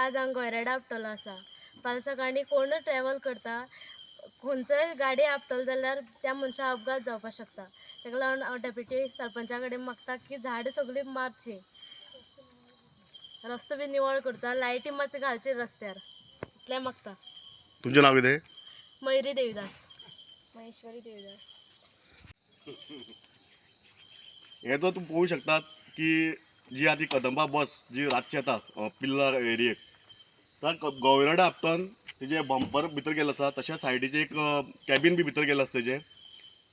आज हांव गोयरेडा आपटलो आसा फाल्यां सकाळी कोण ट्रॅव्हल करता? खंयचोय गाडी आपटलो जाल्यार त्या मनशा अपघात जावपाक शकता. ताका लागून हांव डेप्युटी सरपंचा कडेन मागता की झाडां सगळीं मारची. रस्तो बी निवळ करचा लायटी मातशे घालचे रस्त्यार इतलें मागता. तुमचें नाव कितें? मयुरी देविदास. महेश्वरी देविदास. हे जो तुम्ही पोवू शकतात की जी आती कदंबा बस जी रातची येता अ, पिल्ला एरियेक त्या गवयरडा आपटोन तेजे बंपर भितर गेलो आसा तशेंच सायडीचे एक कॅबीन बी भितर गेलो आसा तेजें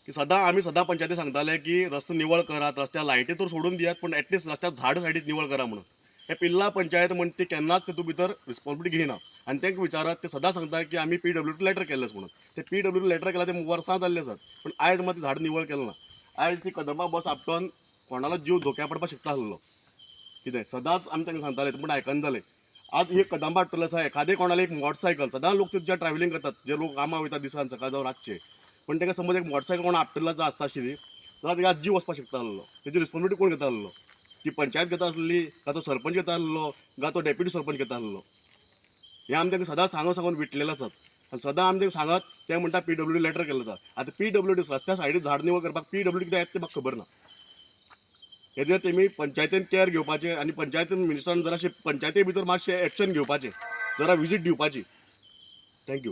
की सदां आमी सदां पंचायती सांगताले की रस्तो निवळ करात रस्त्या लायटी तर सोडून दियात पूण एटलिस्ट रस्त्याक झाड सायडीत निवळ करा म्हणून. हे पिल्ला पंचायत म्हण ती केन्नाच तितून भितर रिस्पॉन्सिबिलिटी घेयना आनी तेंका विचारात ते सदां सांगता की आमी पी डब्ल्यू लेटर केल्लें म्हणून. ते पी डब्ल्यू लॅटर केला ते वर्सां जाल्ले आसात पूण आयज मात झाड निवळ केलो ना. आयज ती कदंबा बस आपटोन कोणालो जीव धोक्या पडपाक शकता आसलो कितें सदांच आमी तांकां सांगताले पूण आयकना जालें आज एक कदंबा आपटलो आसा एखादे कोणाला एक मोटरसायकल सदां लोक तुमच्या ट्रॅव्हलिंग करतात. जे लोक कामां वयता दिसान सकाळ जावन रातचे पण ताका समज एक मोटरसायकल कोण आपटला जर आसता आशिल्ली जाल्यार ताका आज जीव वचपाक शकता आसलो तेजी रिस्पॉन्सिबिलिटी कोण घेता आसलो ती पंचायत घेता आसली काय तो सरपंच घेता आसलो काय तो डेप्युटी सरपंच घेता आसलो हे आमी तांकां सदां सांगून सांगून विटलेले आसात आनी सदां आमी तांकां सांगत ते म्हणटा पी डब्ल्यू लेटर केल्लो आसा आतां पी डब्ल्यू डी रस्त्या सायडीक झाड निवळ करपाक पी डब्ल्यू कितें येता तें म्हाका खबर ना. हेजेर तेमी पंचायतीन केअर घेवपाचें आनी पंचायतीन मिनिस्टरान जराशें पंचायती भितर मातशें एक्शन घेवपाचें जरा विजीट दिवपाची थँक्यू